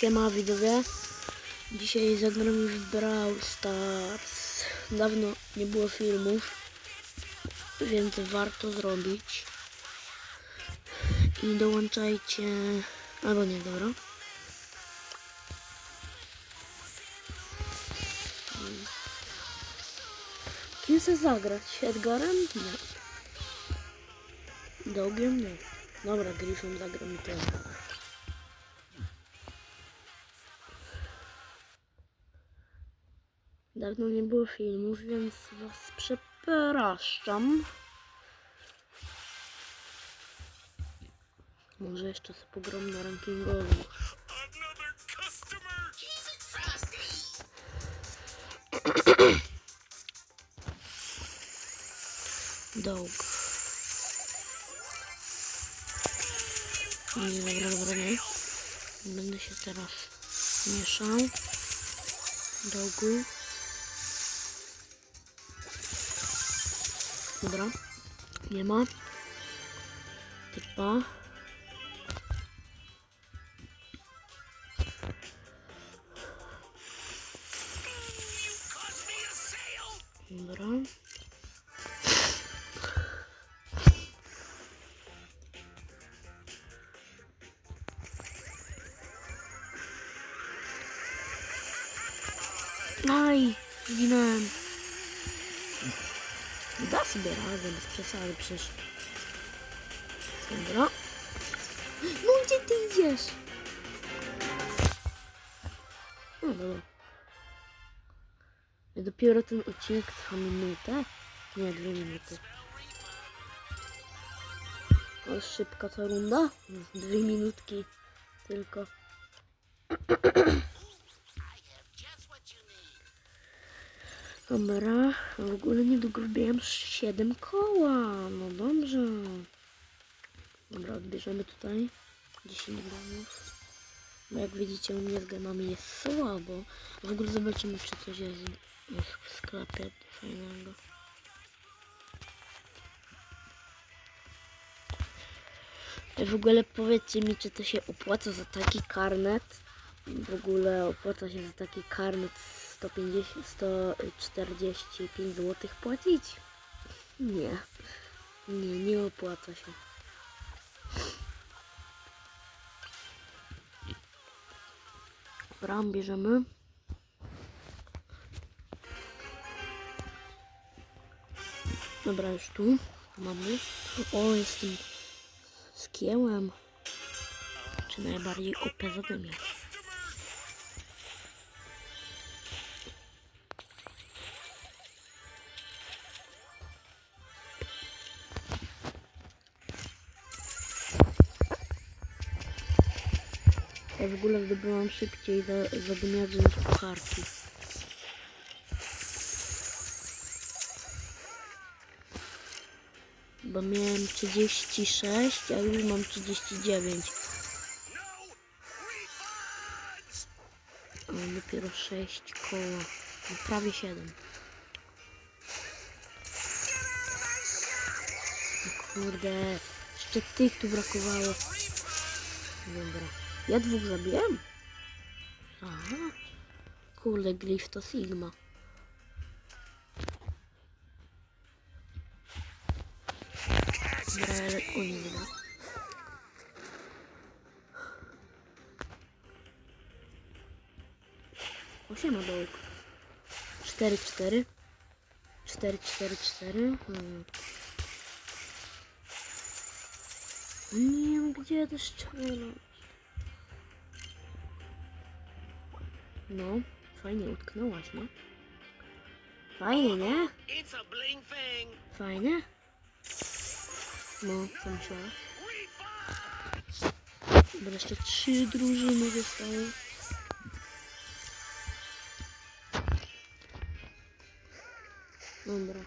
Siema widzowie. Dzisiaj zagramy w Brawl Stars. Dawno nie było filmów, więc warto zrobić. I dołączajcie... Albo nie, dobra. Kim chcę zagrać? Edgarem? Nie. Dogiem? Nie. Dobra, Griffem zagram i. Dawno nie było filmów, więc was przepraszam. Może jeszcze sobie pogram na customer! Dog. Nie, dobra, dobra, nie. Będę się teraz mieszał. Dogu. Dobra. Nie ma. Typa. Dobra. Aj, zginąłem. Da sobie radę, bez przesady przecież. Dobra. No gdzie ty idziesz? No dobra. I dopiero ten odcinek trwa minutę? Nie, dwie minuty. Ale szybka ta runda? Dwie minutki tylko. Dobra, w ogóle niedługo wbijam 7 koła. No dobrze. Dobra, odbierzemy tutaj 10 gramów. Bo jak widzicie u mnie z gemami jest słabo. W ogóle zobaczymy czy coś jest w sklepie fajnego. W ogóle powiedzcie mi, czy to się opłaca za taki karnet? W ogóle opłaca się za taki karnet 150, 145 zł płacić? Nie. Nie, nie opłaca się. Bram bierzemy. Dobra, już tu mamy. O, jestem z kiełem. Czy najbardziej OP zademia. Ja w ogóle zdobyłam szybciej za, zadymiarz niż pucharki. Bo miałem 36, a już mam 39. No refunds! A mam dopiero 6 koła. No, prawie 7. O kurde, jeszcze tych tu brakowało. Dobra. Ja dwóch zabiłem? Aha. Kurde, glif to Sigma. Dobra, ale o nie dobra. Osiema dołek. 4, 4. 4, 4, 4. Hmm. Nie wiem gdzie to strzelać. No, fajnie utknęłaś, nie? Fajnie, nie? Fajnie? No, co? Refunds! Bo jeszcze trzy drużyny zostały. Dobra.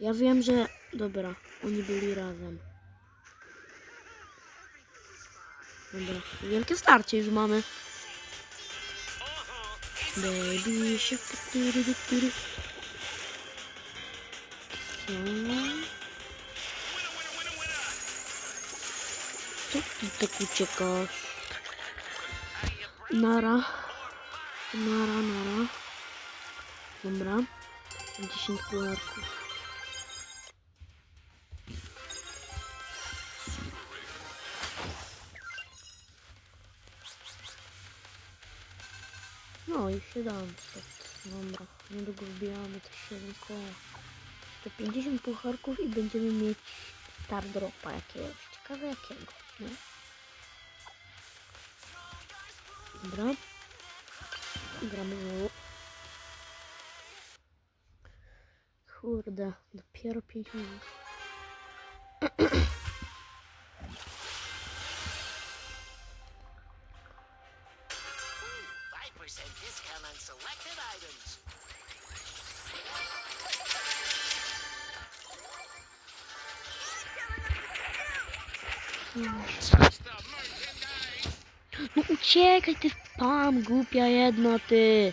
Ja wiem, że... Dobra, oni byli razem. Dobra, wielkie starcie już mamy. Baby şık dürü dürü dürü. Что ты такой чекаешь? Нара. Нара, нара. Умра. Десять пларков. No i 700. Dobra. Niedługo wbijamy te 7 koła. To 50 pucharków i będziemy mieć star dropa jakiegoś. Ciekawe jakiego, nie? Dobra. Gramy znowu. Kurde, dopiero 5 minut. No uciekaj ty spam, głupia jedna ty.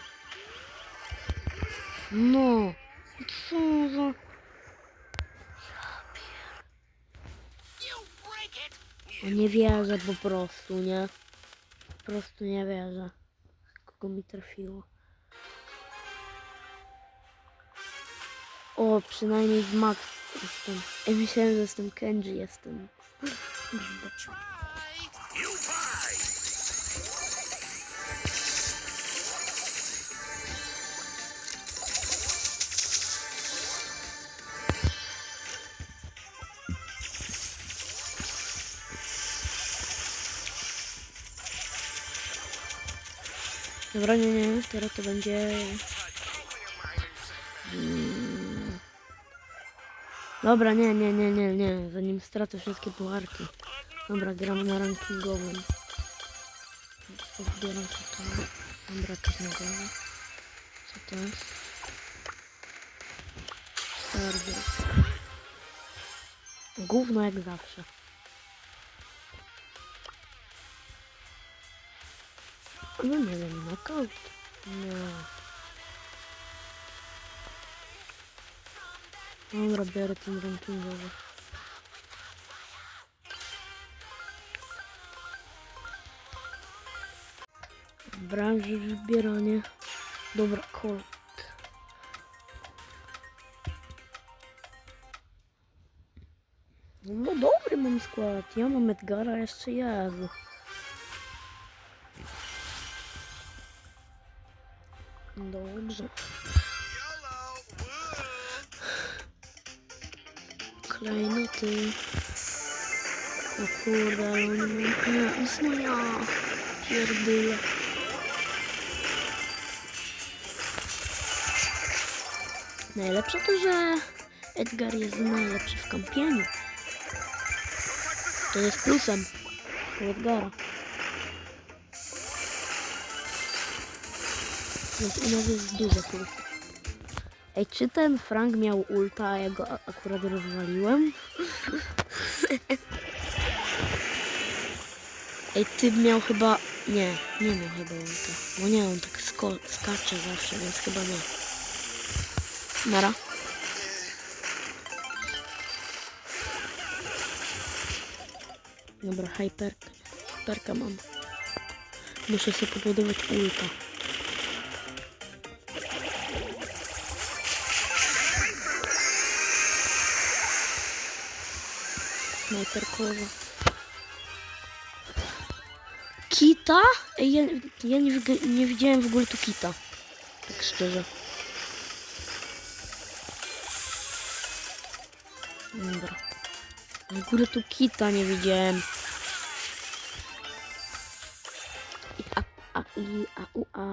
No. Co za... Ja nie wierzę po prostu, nie? Po prostu nie wierzę. Kogo mi trafiło. O, przynajmniej z Max jestem. Ej, myślałem, że jestem Kenji, jestem. Buy. Dobra, nie, nie, teraz to będzie... Dobra, nie, nie, nie, nie, nie, zanim stracę wszystkie pucharki. Dobra, gram na rankingowym. Zbieram co to. Dobra, głowę. Co to jest? Starbucks. Gówno jak zawsze. No nie wiem, knockout? Nie. Dobra, biorę ten rankingowy. Branży wybieranie. Dobra, Colt. No dobry mam skład. Ja mam Edgara jeszcze Jezu. Klejnoty. O kurde, ale oni mają... Jest moja. Pierdyle. Najlepsze to, że Edgar jest najlepszy w kampieniu. To jest plusem Edgara. Więc u nas jest dużo plusów. Ej, czy ten Frank miał ulta, a ja go akurat rozwaliłem? Ej, ty miał chyba... Nie, nie miał chyba ulta. Bo nie, on tak skacze zawsze, więc chyba nie. Nara. Dobra, hyperka. Hyperka mam. Muszę sobie pobudować ulta. Snajperkowa. Kita? Ej, ja, ja nie, nie widziałem w ogóle tu kita. Tak szczerze. Dobra. W ogóle tu kita nie widziałem. I a, a, i a, u, a.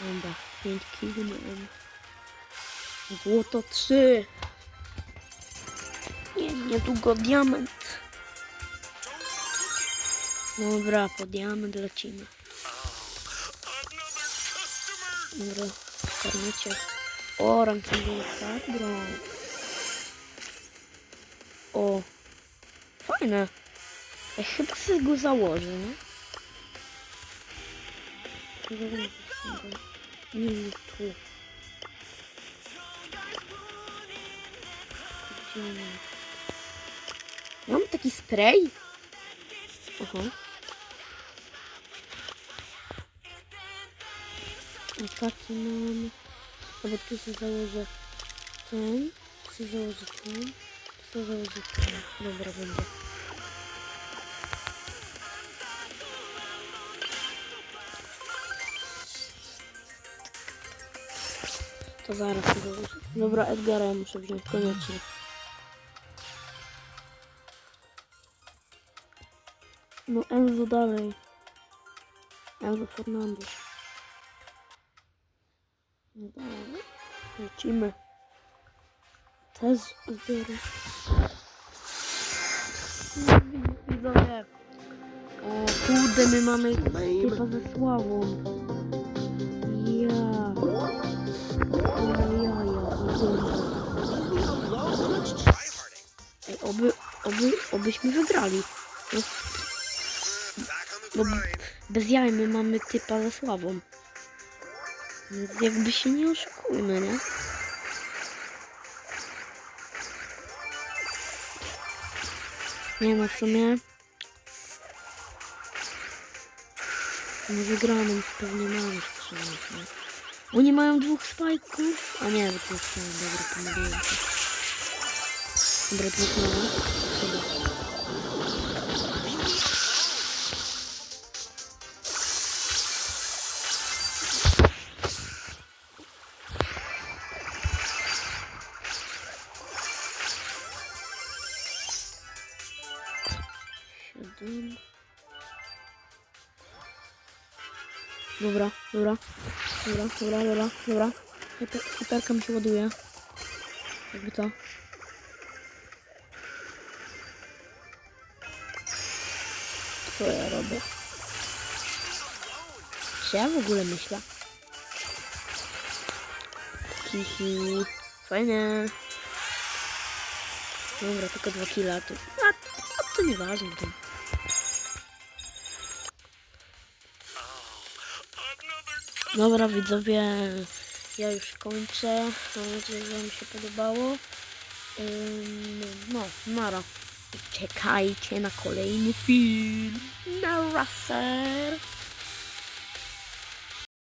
Dobra, 5 kg. Złoto 3. Nie, niedługo diament. Dobra, po diament lecimy. Dobra, karmicie. O, rankingowy bro. O, fajne. Ja chyba sobie go założę, nie? Nie, nie, tu. Gdzie taki spray? Aha. I taki mam... Chyba tu się założę ten, tu się założę ten, tu się założę ten. Dobra, będzie. To zaraz się założę. Dobra, Edgara ja muszę wziąć koniecznie. No Enzo dalej. Enzo Fernandez. No dalej. Lecimy. Też zbiory. Widzowie. O kurde, my mamy chyba ze sławą. Ja. Ale ja, ja. Ej, oby, oby, obyśmy wygrali. No, The No, bez jaj my mamy typa ze sławą. Więc jakby się nie oszukujmy, nie? Nie no, w sumie... Może graną pewnie mamy strzelać, nie? Oni mają dwóch spajków, a nie, bo to jest dobra, pomyliłem się. Dobra, dwóch. Dobra, dobra, dobra, dobra, dobra, dobra. Hiper, mi się ładuje. Jakby to. Co ja robię? Co ja w ogóle myślę? Hihi. Fajne. Dobra, tylko dwa killa tu. A, a to nieważne. To. Dobra widzowie, ja już kończę. Mam nadzieję, że Wam się podobało. No, nara. Czekajcie na kolejny film. Na raser.